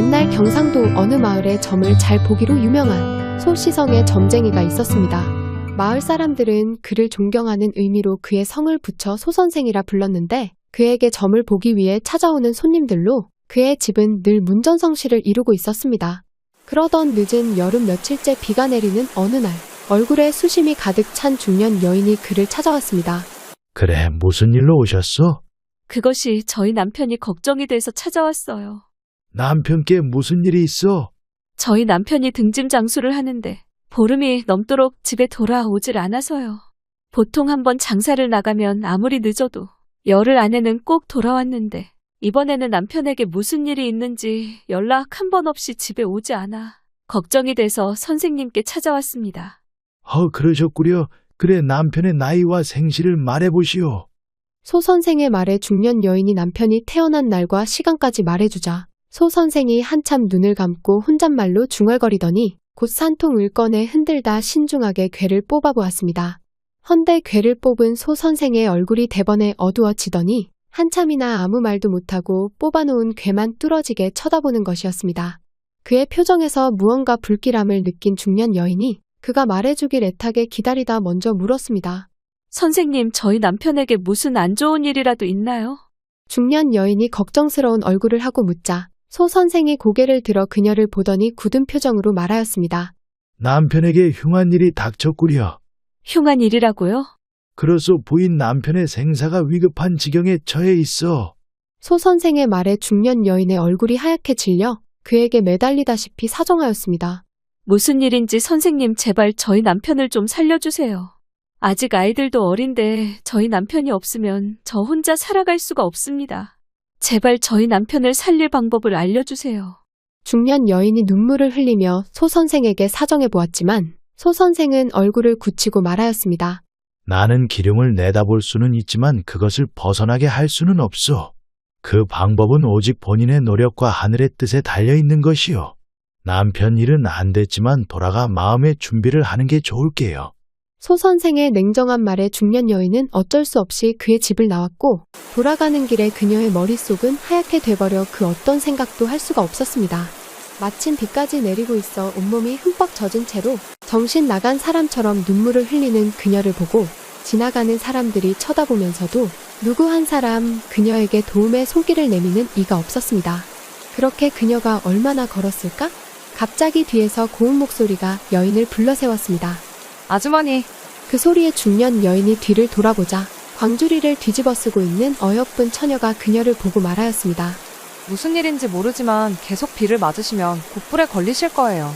옛날 경상도 어느 마을에 점을 잘 보기로 유명한 소시성의 점쟁이가 있었습니다. 마을 사람들은 그를 존경하는 의미로 그의 성을 붙여 소선생이라 불렀는데 그에게 점을 보기 위해 찾아오는 손님들로 그의 집은 늘 문전성시를 이루고 있었습니다. 그러던 늦은 여름 며칠째 비가 내리는 어느 날 얼굴에 수심이 가득 찬 중년 여인이 그를 찾아왔습니다. 그래, 무슨 일로 오셨어? 그것이 저희 남편이 걱정이 돼서 찾아왔어요. 남편께 무슨 일이 있어? 저희 남편이 등짐 장수를 하는데 보름이 넘도록 집에 돌아오질 않아서요. 보통 한번 장사를 나가면 아무리 늦어도 열흘 안에는 꼭 돌아왔는데 이번에는 남편에게 무슨 일이 있는지 연락 한 번 없이 집에 오지 않아 걱정이 돼서 선생님께 찾아왔습니다. 어, 그러셨구려. 그래, 남편의 나이와 생시를 말해보시오. 소 선생의 말에 중년 여인이 남편이 태어난 날과 시간까지 말해주자 소 선생이 한참 눈을 감고 혼잣말로 중얼거리더니 곧 산통을 꺼내 흔들다 신중하게 괴를 뽑아보았습니다. 헌데 괴를 뽑은 소 선생의 얼굴이 대번에 어두워지더니 한참이나 아무 말도 못하고 뽑아놓은 괴만 뚫어지게 쳐다보는 것이었습니다. 그의 표정에서 무언가 불길함을 느낀 중년 여인이 그가 말해주길 애타게 기다리다 먼저 물었습니다. 선생님, 저희 남편에게 무슨 안 좋은 일이라도 있나요? 중년 여인이 걱정스러운 얼굴을 하고 묻자 소 선생이 고개를 들어 그녀를 보더니 굳은 표정으로 말하였습니다. 남편에게 흉한 일이 닥쳤구려. 흉한 일이라고요? 그래서 부인 남편의 생사가 위급한 지경에 처해 있어. 소 선생의 말에 중년 여인의 얼굴이 하얗게 질려 그에게 매달리다시피 사정하였습니다. 무슨 일인지 선생님 제발 저희 남편을 좀 살려주세요. 아직 아이들도 어린데 저희 남편이 없으면 저 혼자 살아갈 수가 없습니다. 제발 저희 남편을 살릴 방법을 알려주세요. 중년 여인이 눈물을 흘리며 소 선생에게 사정해 보았지만 소 선생은 얼굴을 굳히고 말하였습니다. 나는 기름을 내다볼 수는 있지만 그것을 벗어나게 할 수는 없어. 그 방법은 오직 본인의 노력과 하늘의 뜻에 달려 있는 것이요. 남편 일은 안 됐지만 돌아가 마음의 준비를 하는 게 좋을게요. 소 선생의 냉정한 말에 중년 여인은 어쩔 수 없이 그의 집을 나왔고 돌아가는 길에 그녀의 머릿속은 하얗게 돼버려 그 어떤 생각도 할 수가 없었습니다. 마침 비까지 내리고 있어 온몸이 흠뻑 젖은 채로 정신 나간 사람처럼 눈물을 흘리는 그녀를 보고 지나가는 사람들이 쳐다보면서도 누구 한 사람 그녀에게 도움의 손길을 내미는 이가 없었습니다. 그렇게 그녀가 얼마나 걸었을까? 갑자기 뒤에서 고운 목소리가 여인을 불러 세웠습니다. 아주머니, 그 소리에 중년 여인이 뒤를 돌아보자 광주리를 뒤집어 쓰고 있는 어여쁜 처녀가 그녀를 보고 말하였습니다. 무슨 일인지 모르지만 계속 비를 맞으시면 곧불에 걸리실 거예요.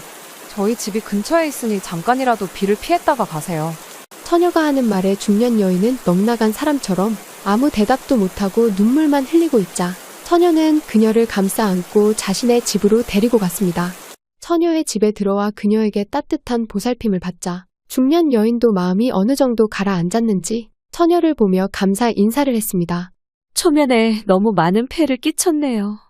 저희 집이 근처에 있으니 잠깐이라도 비를 피했다가 가세요. 처녀가 하는 말에 중년 여인은 넉나간 사람처럼 아무 대답도 못하고 눈물만 흘리고 있자 처녀는 그녀를 감싸 안고 자신의 집으로 데리고 갔습니다. 처녀의 집에 들어와 그녀에게 따뜻한 보살핌을 받자 중년 여인도 마음이 어느 정도 가라앉았는지 처녀를 보며 감사 인사를 했습니다. 초면에 너무 많은 폐를 끼쳤네요.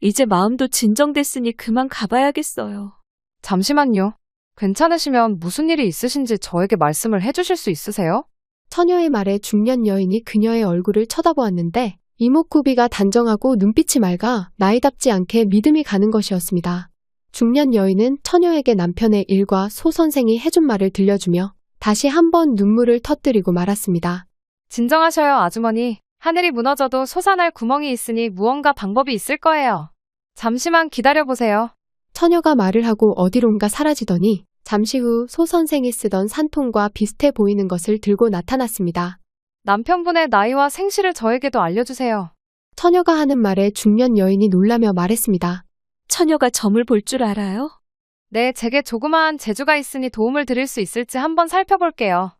이제 마음도 진정됐으니 그만 가봐야겠어요. 잠시만요. 괜찮으시면 무슨 일이 있으신지 저에게 말씀을 해주실 수 있으세요? 처녀의 말에 중년 여인이 그녀의 얼굴을 쳐다보았는데 이목구비가 단정하고 눈빛이 맑아 나이답지 않게 믿음이 가는 것이었습니다. 중년 여인은 처녀에게 남편의 일과 소 선생이 해준 말을 들려주며 다시 한번 눈물을 터뜨리고 말았습니다. 진정하셔요, 아주머니. 하늘이 무너져도 솟아날 구멍이 있으니 무언가 방법이 있을 거예요. 잠시만 기다려보세요. 처녀가 말을 하고 어디론가 사라지더니 잠시 후 소 선생이 쓰던 산통과 비슷해 보이는 것을 들고 나타났습니다. 남편분의 나이와 생시를 저에게도 알려주세요. 처녀가 하는 말에 중년 여인이 놀라며 말했습니다. 처녀가 점을 볼 줄 알아요? 네, 제게 조그마한 재주가 있으니 도움을 드릴 수 있을지 한번 살펴볼게요.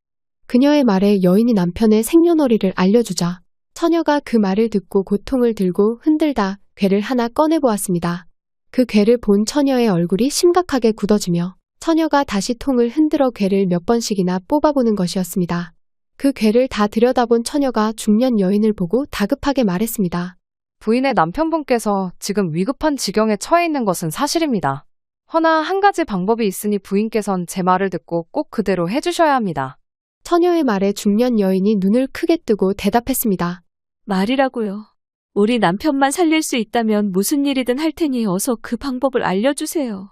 그녀의 말에 여인이 남편의 생년월일을 알려주자 처녀가 그 말을 듣고 고통을 들고 흔들다 괴를 하나 꺼내보았습니다. 그 괴를 본 처녀의 얼굴이 심각하게 굳어지며 처녀가 다시 통을 흔들어 괴를 몇 번씩이나 뽑아보는 것이었습니다. 그 괴를 다 들여다본 처녀가 중년 여인을 보고 다급하게 말했습니다. 부인의 남편분께서 지금 위급한 지경에 처해 있는 것은 사실입니다. 허나 한 가지 방법이 있으니 부인께선 제 말을 듣고 꼭 그대로 해주셔야 합니다. 처녀의 말에 중년 여인이 눈을 크게 뜨고 대답했습니다. 말이라고요. 우리 남편만 살릴 수 있다면 무슨 일이든 할 테니 어서 그 방법을 알려주세요.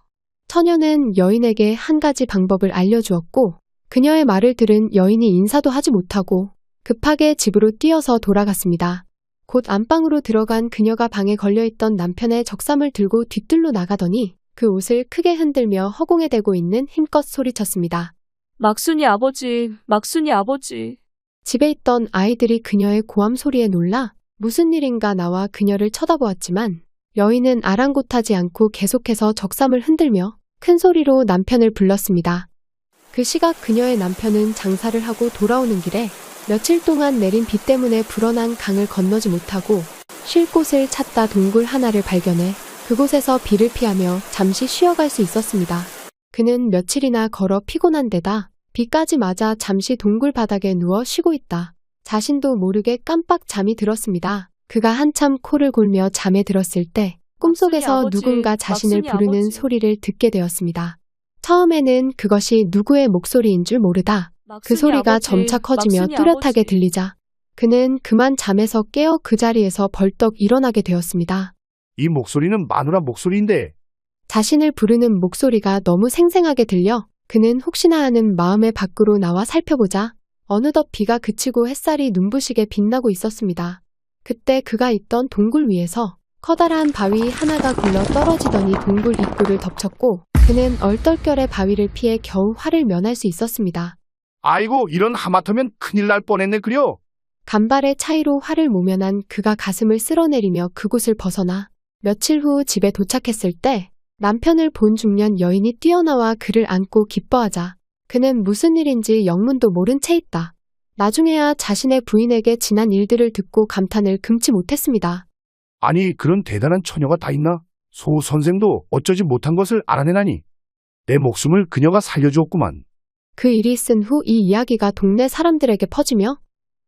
처녀는 여인에게 한 가지 방법을 알려주었고 그녀의 말을 들은 여인이 인사도 하지 못하고 급하게 집으로 뛰어서 돌아갔습니다. 곧 안방으로 들어간 그녀가 방에 걸려있던 남편의 적삼을 들고 뒤뜰로 나가더니 그 옷을 크게 흔들며 허공에 대고 있는 힘껏 소리쳤습니다. 막순이 아버지, 막순이 아버지. 집에 있던 아이들이 그녀의 고함 소리에 놀라 무슨 일인가 나와 그녀를 쳐다보았지만 여인은 아랑곳하지 않고 계속해서 적삼을 흔들며 큰 소리로 남편을 불렀습니다. 그 시각 그녀의 남편은 장사를 하고 돌아오는 길에 며칠 동안 내린 비 때문에 불어난 강을 건너지 못하고 쉴 곳을 찾다 동굴 하나를 발견해 그곳에서 비를 피하며 잠시 쉬어갈 수 있었습니다. 그는 며칠이나 걸어 피곤한 데다 비까지 맞아 잠시 동굴 바닥에 누워 쉬고 있다. 자신도 모르게 깜빡 잠이 들었습니다. 그가 한참 코를 골며 잠에 들었을 때 꿈속에서 누군가 자신을 부르는. 소리를 듣게 되었습니다. 처음에는 그것이 누구의 목소리인 줄 모르다 그 소리가 아버지, 점차 커지며 뚜렷하게 아버지. 들리자 그는 그만 잠에서 깨어 그 자리에서 벌떡 일어나게 되었습니다. 이 목소리는 마누라 목소리인데 자신을 부르는 목소리가 너무 생생하게 들려 그는 혹시나 하는 마음에 밖으로 나와 살펴보자 어느덧 비가 그치고 햇살이 눈부시게 빛나고 있었습니다. 그때 그가 있던 동굴 위에서 커다란 바위 하나가 굴러 떨어지더니 동굴 입구를 덮쳤고 그는 얼떨결에 바위를 피해 겨우 화를 면할 수 있었습니다. 아이고 이런 하마터면 큰일 날 뻔했네 그려. 간발의 차이로 화를 모면한 그가 가슴을 쓸어내리며 그곳을 벗어나 며칠 후 집에 도착했을 때 남편을 본 중년 여인이 뛰어나와 그를 안고 기뻐하자 그는 무슨 일인지 영문도 모른 채 있다. 나중에야 자신의 부인에게 지난 일들을 듣고 감탄을 금치 못했습니다. 아니 그런 대단한 처녀가 다 있나? 소 선생도 어쩌지 못한 것을 알아내나니 내 목숨을 그녀가 살려주었구만. 그 일이 있은 후 이 이야기가 동네 사람들에게 퍼지며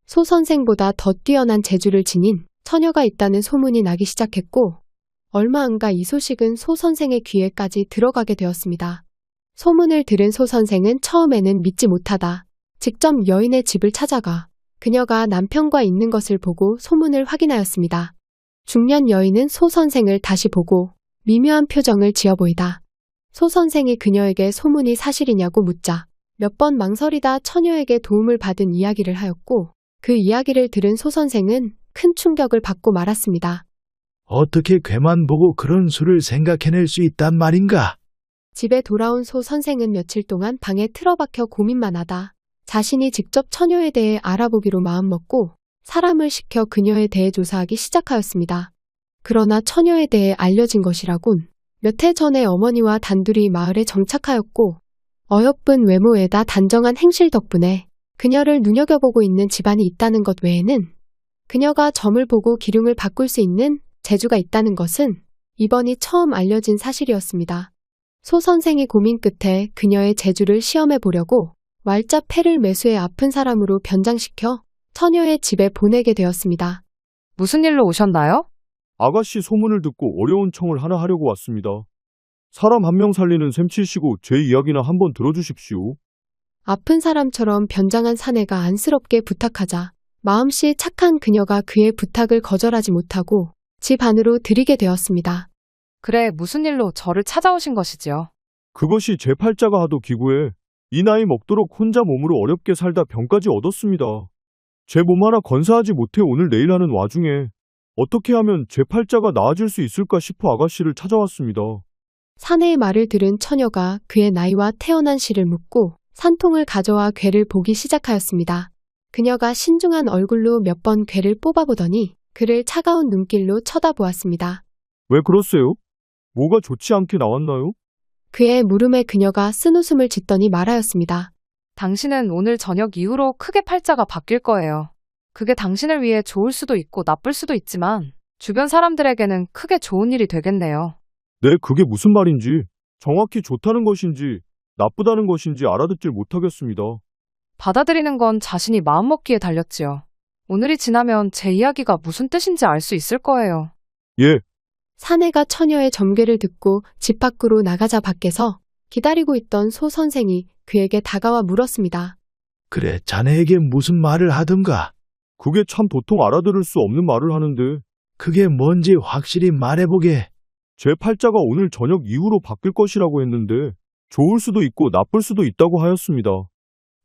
소 선생보다 더 뛰어난 재주를 지닌 처녀가 있다는 소문이 나기 시작했고 얼마 안가 이 소식은 소 선생의 귀에까지 들어가게 되었습니다. 소문을 들은 소 선생은 처음에는 믿지 못하다 직접 여인의 집을 찾아가 그녀가 남편과 있는 것을 보고 소문을 확인하였습니다. 중년 여인은 소 선생을 다시 보고 미묘한 표정을 지어 보이다. 소 선생이 그녀에게 소문이 사실이냐고 묻자 몇 번 망설이다 처녀에게 도움을 받은 이야기를 하였고 그 이야기를 들은 소 선생은 큰 충격을 받고 말았습니다. 어떻게 괴만 보고 그런 수를 생각해낼 수 있단 말인가? 집에 돌아온 소 선생은 며칠 동안 방에 틀어박혀 고민만 하다 자신이 직접 처녀에 대해 알아보기로 마음먹고 사람을 시켜 그녀에 대해 조사하기 시작하였습니다. 그러나 처녀에 대해 알려진 것이라곤 몇 해 전에 어머니와 단둘이 마을에 정착하였고 어여쁜 외모에다 단정한 행실 덕분에 그녀를 눈여겨보고 있는 집안이 있다는 것 외에는 그녀가 점을 보고 기륭을 바꿀 수 있는 재주가 있다는 것은 이번이 처음 알려진 사실이었습니다. 소 선생이 고민 끝에 그녀의 재주를 시험해 보려고 말자 패를 매수해 아픈 사람으로 변장시켜 처녀의 집에 보내게 되었습니다. 무슨 일로 오셨나요? 아가씨 소문을 듣고 어려운 청을 하나 하려고 왔습니다. 사람 한 명 살리는 셈 치시고 제 이야기나 한번 들어주십시오. 아픈 사람처럼 변장한 사내가 안쓰럽게 부탁하자 마음씨 착한 그녀가 그의 부탁을 거절하지 못하고 집 안으로 들이게 되었습니다. 그래, 무슨 일로 저를 찾아오신 것이지요? 그것이 제 팔자가 하도 기구해 이 나이 먹도록 혼자 몸으로 어렵게 살다 병까지 얻었습니다. 제 몸 하나 건사하지 못해 오늘 내일 하는 와중에 어떻게 하면 제 팔자가 나아질 수 있을까 싶어 아가씨를 찾아왔습니다. 사내의 말을 들은 처녀가 그의 나이와 태어난 시를 묻고 산통을 가져와 괴를 보기 시작하였습니다. 그녀가 신중한 얼굴로 몇 번 괴를 뽑아보더니 그를 차가운 눈길로 쳐다보았습니다. 왜 그러세요? 뭐가 좋지 않게 나왔나요? 그의 물음에 그녀가 쓴 웃음을 짓더니 말하였습니다. 당신은 오늘 저녁 이후로 크게 팔자가 바뀔 거예요. 그게 당신을 위해 좋을 수도 있고 나쁠 수도 있지만 주변 사람들에게는 크게 좋은 일이 되겠네요. 네, 그게 무슨 말인지 정확히 좋다는 것인지 나쁘다는 것인지 알아듣질 못하겠습니다. 받아들이는 건 자신이 마음먹기에 달렸지요. 오늘이 지나면 제 이야기가 무슨 뜻인지 알 수 있을 거예요. 예, 사내가 처녀의 점괘를 듣고 집 밖으로 나가자 밖에서 기다리고 있던 소 선생이 그에게 다가와 물었습니다. 그래, 자네에게 무슨 말을 하든가? 그게 참 도통 알아들을 수 없는 말을 하는데 그게 뭔지 확실히 말해보게. 제 팔자가 오늘 저녁 이후로 바뀔 것이라고 했는데 좋을 수도 있고 나쁠 수도 있다고 하였습니다.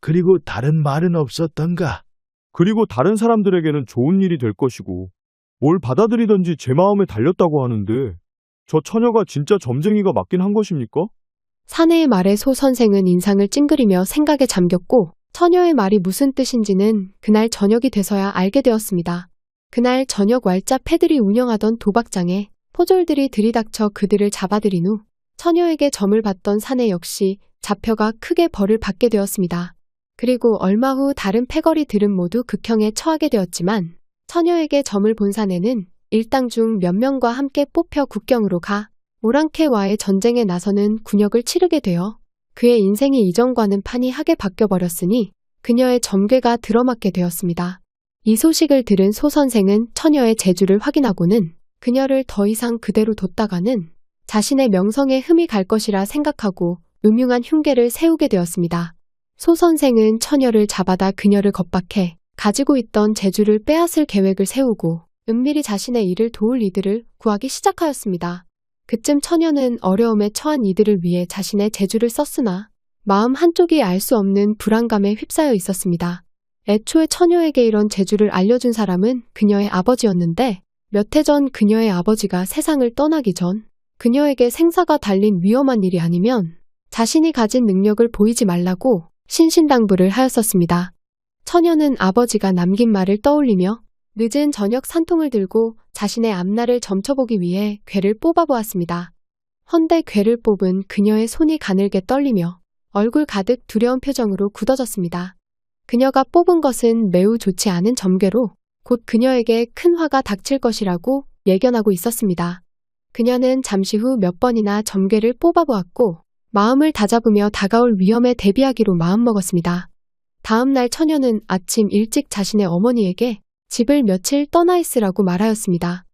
그리고 다른 말은 없었던가? 그리고 다른 사람들에게는 좋은 일이 될 것이고 뭘 받아들이든지 제 마음에 달렸다고 하는데 저 처녀가 진짜 점쟁이가 맞긴 한 것입니까? 사내의 말에 소 선생은 인상을 찡그리며 생각에 잠겼고 처녀의 말이 무슨 뜻인지는 그날 저녁이 돼서야 알게 되었습니다. 그날 저녁 왈자 패들이 운영하던 도박장에 포졸들이 들이닥쳐 그들을 잡아들인 후 처녀에게 점을 받던 사내 역시 잡혀가 크게 벌을 받게 되었습니다. 그리고 얼마 후 다른 패거리들은 모두 극형에 처하게 되었지만 처녀에게 점을 본 사내는 일당 중 몇 명과 함께 뽑혀 국경으로 가 모랑캐와의 전쟁에 나서는 군역을 치르게 되어 그의 인생이 이전과는 판이하게 바뀌어버렸으니 그녀의 점괘가 들어맞게 되었습니다. 이 소식을 들은 소 선생은 처녀의 재주를 확인하고는 그녀를 더 이상 그대로 뒀다가는 자신의 명성에 흠이 갈 것이라 생각하고 음흉한 흉계를 세우게 되었습니다. 소 선생은 처녀를 잡아다 그녀를 겁박해 가지고 있던 재주를 빼앗을 계획을 세우고 은밀히 자신의 일을 도울 이들을 구하기 시작하였습니다. 그쯤 처녀는 어려움에 처한 이들을 위해 자신의 재주를 썼으나 마음 한쪽이 알 수 없는 불안감에 휩싸여 있었습니다. 애초에 처녀에게 이런 재주를 알려준 사람은 그녀의 아버지였는데 몇 해 전 그녀의 아버지가 세상을 떠나기 전 그녀에게 생사가 달린 위험한 일이 아니면 자신이 가진 능력을 보이지 말라고 신신당부를 하였었습니다. 처녀는 아버지가 남긴 말을 떠올리며 늦은 저녁 산통을 들고 자신의 앞날을 점쳐보기 위해 괴를 뽑아보았습니다. 헌데 괴를 뽑은 그녀의 손이 가늘게 떨리며 얼굴 가득 두려운 표정으로 굳어졌습니다. 그녀가 뽑은 것은 매우 좋지 않은 점괘로 곧 그녀에게 큰 화가 닥칠 것이라고 예견하고 있었습니다. 그녀는 잠시 후 몇 번이나 점괘를 뽑아보았고 마음을 다잡으며 다가올 위험에 대비하기로 마음먹었습니다. 다음 날 처녀는 아침 일찍 자신의 어머니에게 집을 며칠 떠나 있으라고 말하였습니다.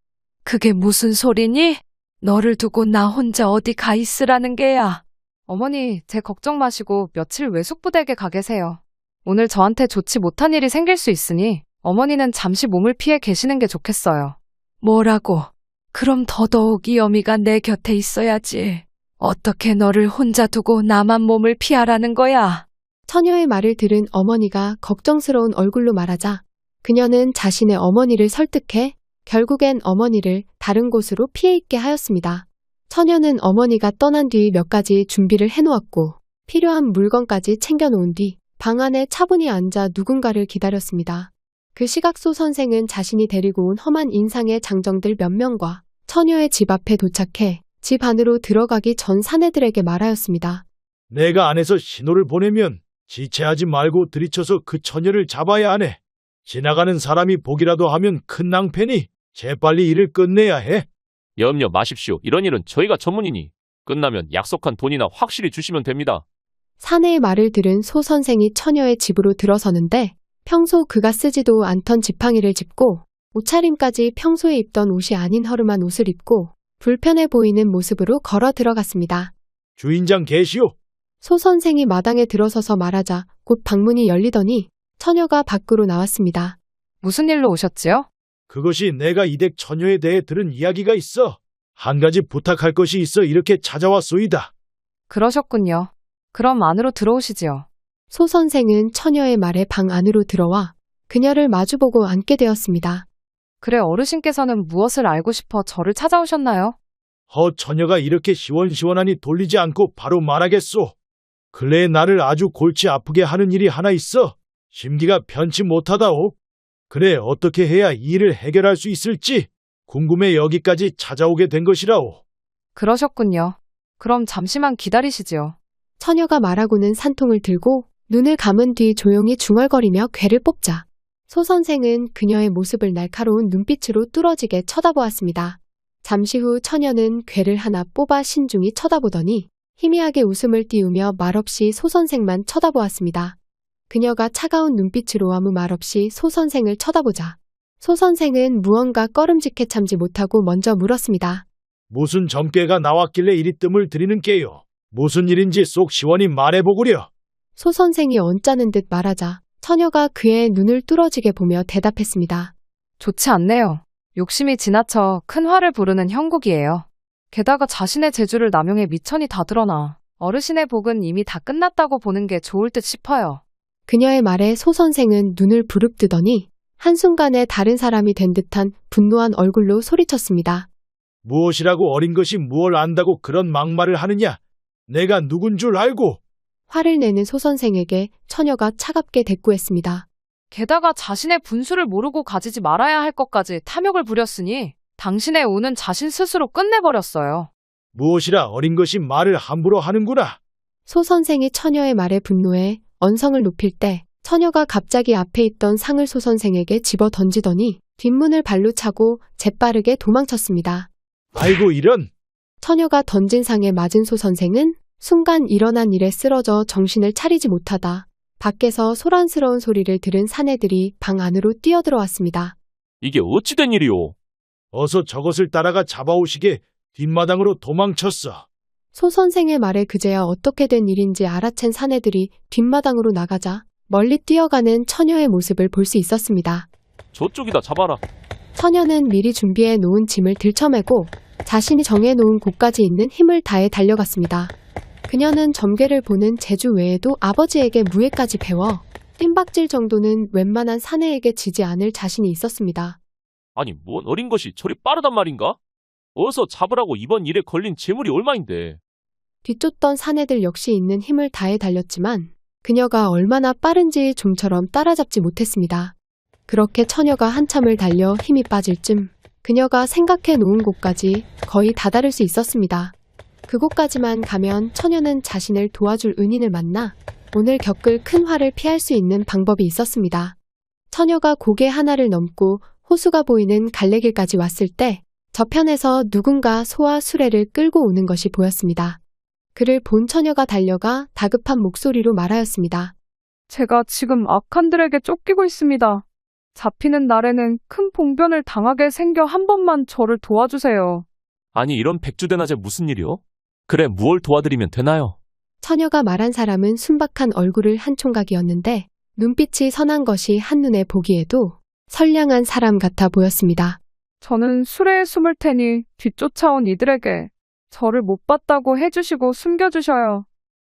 그게 무슨 소리니? 너를 두고 나 혼자 어디 가 있으라는 게야. 어머니, 제 걱정 마시고 며칠 외숙부댁에 가 계세요. 오늘 저한테 좋지 못한 일이 생길 수 있으니 어머니는 잠시 몸을 피해 계시는 게 좋겠어요. 뭐라고? 그럼 더더욱 이 어미가 내 곁에 있어야지. 어떻게 너를 혼자 두고 나만 몸을 피하라는 거야? 처녀의 말을 들은 어머니가 걱정스러운 얼굴로 말하자 그녀는 자신의 어머니를 설득해 결국엔 어머니를 다른 곳으로 피해 있게 하였습니다. 처녀는 어머니가 떠난 뒤 몇 가지 준비를 해놓았고 필요한 물건까지 챙겨놓은 뒤 방 안에 차분히 앉아 누군가를 기다렸습니다. 그 시각소 선생은 자신이 데리고 온 험한 인상의 장정들 몇 명과 처녀의 집 앞에 도착해 집 안으로 들어가기 전 사내들에게 말하였습니다. 내가 안에서 신호를 보내면 지체하지 말고 들이쳐서 그 처녀를 잡아야 하네. 지나가는 사람이 보기라도 하면 큰 낭패니 재빨리 일을 끝내야 해. 염려 마십시오. 이런 일은 저희가 전문이니 끝나면 약속한 돈이나 확실히 주시면 됩니다. 사내의 말을 들은 소 선생이 처녀의 집으로 들어서는데 평소 그가 쓰지도 않던 지팡이를 짚고 옷차림까지 평소에 입던 옷이 아닌 허름한 옷을 입고 불편해 보이는 모습으로 걸어 들어갔습니다. 주인장 계시오. 소 선생이 마당에 들어서서 말하자 곧 방문이 열리더니 처녀가 밖으로 나왔습니다. 무슨 일로 오셨지요? 그것이 내가 이댁 처녀에 대해 들은 이야기가 있어. 한 가지 부탁할 것이 있어 이렇게 찾아왔소이다. 그러셨군요. 그럼 안으로 들어오시지요. 소 선생은 처녀의 말에 방 안으로 들어와 그녀를 마주보고 앉게 되었습니다. 그래 어르신께서는 무엇을 알고 싶어 저를 찾아오셨나요? 허 처녀가 이렇게 시원시원하니 돌리지 않고 바로 말하겠소. 근래에 나를 아주 골치 아프게 하는 일이 하나 있어. 심기가 편치 못하다오. 그래 어떻게 해야 이 일을 해결할 수 있을지 궁금해 여기까지 찾아오게 된 것이라오. 그러셨군요. 그럼 잠시만 기다리시지요. 처녀가 말하고는 산통을 들고 눈을 감은 뒤 조용히 중얼거리며 괴를 뽑자. 소 선생은 그녀의 모습을 날카로운 눈빛으로 뚫어지게 쳐다보았습니다. 잠시 후 처녀는 괴를 하나 뽑아 신중히 쳐다보더니 희미하게 웃음을 띄우며 말없이 소 선생만 쳐다보았습니다. 그녀가 차가운 눈빛으로 아무 말 없이 소 선생을 쳐다보자. 소 선생은 무언가 꺼름직해 참지 못하고 먼저 물었습니다. 무슨 점괘가 나왔길래 이리 뜸을 들이는 게요. 무슨 일인지 속 시원히 말해보구려. 소 선생이 언짢은 듯 말하자 처녀가 그의 눈을 뚫어지게 보며 대답했습니다. 좋지 않네요. 욕심이 지나쳐 큰 화를 부르는 형국이에요. 게다가 자신의 재주를 남용해 미천이 다 드러나 어르신의 복은 이미 다 끝났다고 보는 게 좋을 듯 싶어요. 그녀의 말에 소 선생은 눈을 부릅뜨더니 한순간에 다른 사람이 된 듯한 분노한 얼굴로 소리쳤습니다. 무엇이라고 어린 것이 무얼 안다고 그런 막말을 하느냐? 내가 누군 줄 알고 화를 내는 소 선생에게 처녀가 차갑게 대꾸했습니다. 게다가 자신의 분수를 모르고 가지지 말아야 할 것까지 탐욕을 부렸으니 당신의 오는 자신 스스로 끝내버렸어요. 무엇이라 어린 것이 말을 함부로 하는구나. 소 선생이 처녀의 말에 분노해 언성을 높일 때 처녀가 갑자기 앞에 있던 상을 소 선생에게 집어 던지더니 뒷문을 발로 차고 재빠르게 도망쳤습니다. 아이고 이런 처녀가 던진 상에 맞은 소 선생은 순간 일어난 일에 쓰러져 정신을 차리지 못하다 밖에서 소란스러운 소리를 들은 사내들이 방 안으로 뛰어들어왔습니다. 이게 어찌된 일이오? 어서 저것을 따라가 잡아오시게 뒷마당으로 도망쳤어. 소 선생의 말에 그제야 어떻게 된 일인지 알아챈 사내들이 뒷마당으로 나가자 멀리 뛰어가는 처녀의 모습을 볼 수 있었습니다. 저쪽이다 잡아라. 처녀는 미리 준비해 놓은 짐을 들쳐매고 자신이 정해 놓은 곳까지 있는 힘을 다해 달려갔습니다. 그녀는 점괘를 보는 재주 외에도 아버지에게 무예까지 배워 뜀박질 정도는 웬만한 사내에게 지지 않을 자신이 있었습니다. 아니 뭔 어린 것이 저리 빠르단 말인가? 어서 잡으라고 이번 일에 걸린 재물이 얼마인데? 뒤쫓던 사내들 역시 있는 힘을 다해 달렸지만 그녀가 얼마나 빠른지 좀처럼 따라잡지 못했습니다. 그렇게 처녀가 한참을 달려 힘이 빠질 쯤 그녀가 생각해 놓은 곳까지 거의 다다를 수 있었습니다. 그곳까지만 가면 처녀는 자신을 도와줄 은인을 만나 오늘 겪을 큰 화를 피할 수 있는 방법이 있었습니다. 처녀가 고개 하나를 넘고 호수가 보이는 갈래길까지 왔을 때 저편에서 누군가 소와 수레를 끌고 오는 것이 보였습니다. 그를 본 처녀가 달려가 다급한 목소리로 말하였습니다. 제가 지금 악한들에게 쫓기고 있습니다. 잡히는 날에는 큰 봉변을 당하게 생겨 한 번만 저를 도와주세요. 아니 이런 백주대낮에 무슨 일이오? 그래 무얼 도와드리면 되나요? 처녀가 말한 사람은 순박한 얼굴을 한 총각이었는데 눈빛이 선한 것이 한눈에 보기에도 선량한 사람 같아 보였습니다. 저는 수레에 숨을 테니 뒤쫓아온 이들에게 저를 못 봤다고 해주시고 숨겨주셔요.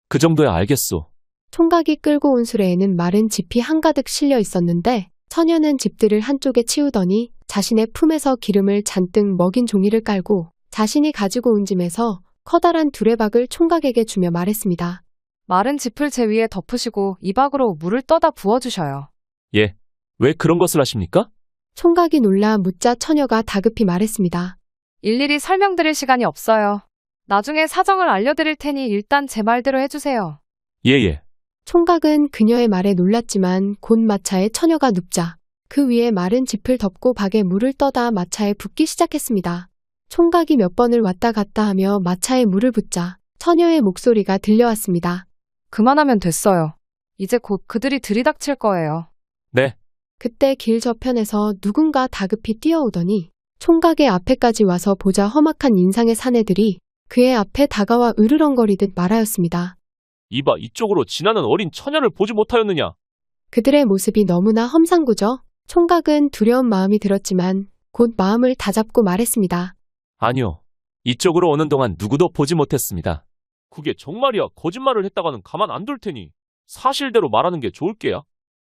그 정도야 알겠소. 총각이 끌고 온 수레에는 마른 짚이 한가득 실려 있었는데 처녀는 짚들을 한쪽에 치우더니 자신의 품에서 기름을 잔뜩 먹인 종이를 깔고 자신이 가지고 온 짐에서 커다란 두레박을 총각에게 주며 말했습니다. 마른 짚을 제 위에 덮으시고 이 박으로 물을 떠다 부어주셔요. 예. 왜 그런 것을 하십니까? 총각이 놀라 묻자 처녀가 다급히 말했습니다. 일일이 설명드릴 시간이 없어요. 나중에 사정을 알려드릴 테니 일단 제 말대로 해주세요. 예예. 총각은 그녀의 말에 놀랐지만 곧 마차에 처녀가 눕자 그 위에 마른 짚을 덮고 박에 물을 떠다 마차에 붓기 시작했습니다. 총각이 몇 번을 왔다 갔다 하며 마차에 물을 붓자 처녀의 목소리가 들려왔습니다. 그만하면 됐어요. 이제 곧 그들이 들이닥칠 거예요. 네. 그때 길 저편에서 누군가 다급히 뛰어오더니 총각의 앞에까지 와서 보자 험악한 인상의 사내들이 그의 앞에 다가와 으르렁거리듯 말하였습니다. 이봐 이쪽으로 지나는 어린 처녀를 보지 못하였느냐? 그들의 모습이 너무나 험상궂어 총각은 두려운 마음이 들었지만 곧 마음을 다잡고 말했습니다. 아니요. 이쪽으로 오는 동안 누구도 보지 못했습니다. 그게 정말이야. 거짓말을 했다가는 가만 안 둘 테니 사실대로 말하는 게 좋을 게야.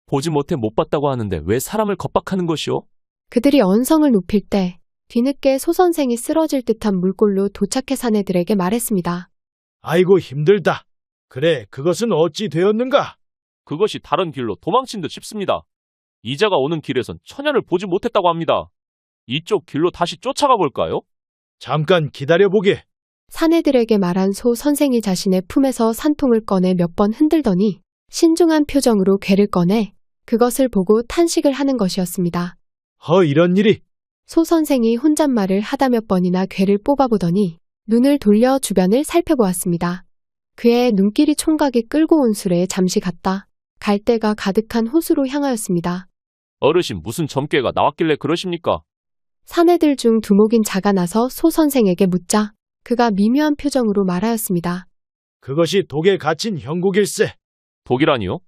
보지 못해 못 봤다고 하는데 왜 사람을 겁박하는 것이오? 그들이 언성을 높일 때 뒤늦게 소 선생이 쓰러질 듯한 물골로 도착해 사내들에게 말했습니다. 아이고 힘들다. 그래 그것은 어찌 되었는가? 그것이 다른 길로 도망친 듯 싶습니다. 이자가 오는 길에선 처녀를 보지 못했다고 합니다. 이쪽 길로 다시 쫓아가 볼까요? 잠깐 기다려보게. 사내들에게 말한 소 선생이 자신의 품에서 산통을 꺼내 몇 번 흔들더니 신중한 표정으로 괴를 꺼내 그것을 보고 탄식을 하는 것이었습니다. 허 이런 일이 소 선생이 혼잣말을 하다 몇 번이나 괴를 뽑아보더니 눈을 돌려 주변을 살펴보았습니다. 그의 눈길이 총각이 끌고 온 수레에 잠시 갔다. 갈대가 가득한 호수로 향하였습니다. 어르신 무슨 점괘가 나왔길래 그러십니까? 사내들 중 두목인 자가 나서 소 선생에게 묻자 그가 미묘한 표정으로 말하였습니다. 그것이 독에 갇힌 형국일세. 독이라니요?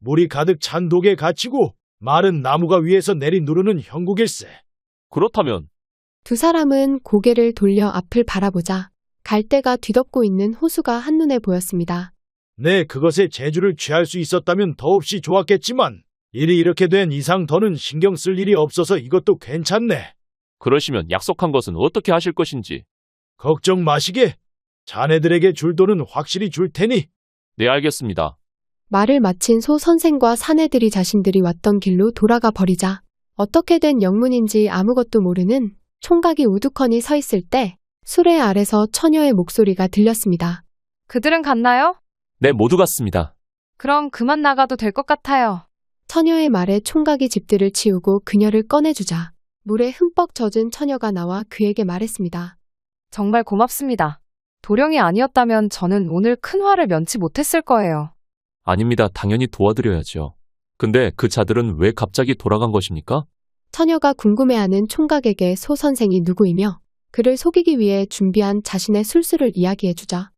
물이 가득 찬 독에 갇히고 마른 나무가 위에서 내리 누르는 형국일세. 그렇다면 두 사람은 고개를 돌려 앞을 바라보자 갈대가 뒤덮고 있는 호수가 한눈에 보였습니다. 내 그것에 재주를 취할 수 있었다면 더없이 좋았겠지만 일이 이렇게 된 이상 더는 신경 쓸 일이 없어서 이것도 괜찮네. 그러시면 약속한 것은 어떻게 하실 것인지. 걱정 마시게. 자네들에게 줄 돈은 확실히 줄 테니 네, 알겠습니다. 말을 마친 소 선생과 사내들이 자신들이 왔던 길로 돌아가 버리자 어떻게 된 영문인지 아무것도 모르는 총각이 우두커니 서 있을 때 수레 아래서 처녀의 목소리가 들렸습니다. 그들은 갔나요? 네, 모두 갔습니다. 그럼 그만 나가도 될 것 같아요. 처녀의 말에 총각이 집들을 치우고 그녀를 꺼내주자 물에 흠뻑 젖은 처녀가 나와 그에게 말했습니다. 정말 고맙습니다. 도령이 아니었다면 저는 오늘 큰 화를 면치 못했을 거예요. 아닙니다. 당연히 도와드려야죠. 근데 그 자들은 왜 갑자기 돌아간 것입니까? 처녀가 궁금해하는 총각에게 소 선생이 누구이며 그를 속이기 위해 준비한 자신의 술수를 이야기해주자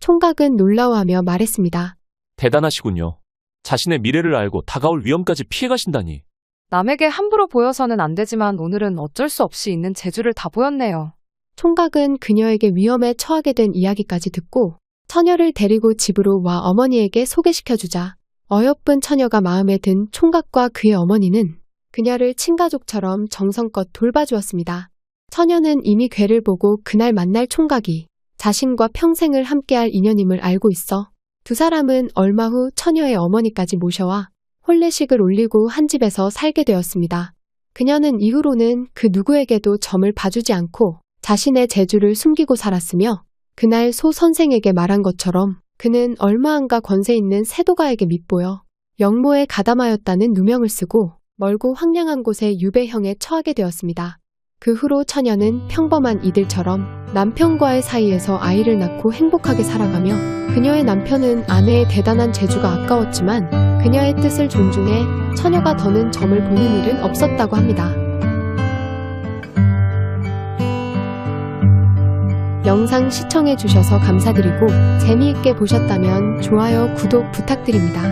총각은 놀라워하며 말했습니다. 대단하시군요. 자신의 미래를 알고 다가올 위험까지 피해가신다니. 남에게 함부로 보여서는 안 되지만 오늘은 어쩔 수 없이 있는 재주를 다 보였네요. 총각은 그녀에게 위험에 처하게 된 이야기까지 듣고 처녀를 데리고 집으로 와 어머니에게 소개시켜주자 어여쁜 처녀가 마음에 든 총각과 그의 어머니는 그녀를 친가족처럼 정성껏 돌봐주었습니다. 처녀는 이미 괴를 보고 그날 만날 총각이 자신과 평생을 함께할 인연임을 알고 있어 두 사람은 얼마 후 처녀의 어머니까지 모셔와 혼례식을 올리고 한 집에서 살게 되었습니다. 그녀는 이후로는 그 누구에게도 점을 봐주지 않고 자신의 재주를 숨기고 살았으며 그날 소 선생에게 말한 것처럼 그는 얼마 안가 권세 있는 세도가에게 밑보여 영모에 가담하였다는 누명을 쓰고 멀고 황량한 곳에 유배형에 처하게 되었습니다. 그 후로 처녀는 평범한 이들처럼 남편과의 사이에서 아이를 낳고 행복하게 살아가며 그녀의 남편은 아내의 대단한 재주가 아까웠지만 그녀의 뜻을 존중해 처녀가 더는 점을 보는 일은 없었다고 합니다. 영상 시청해주셔서 감사드리고 재미있게 보셨다면 좋아요, 구독 부탁드립니다.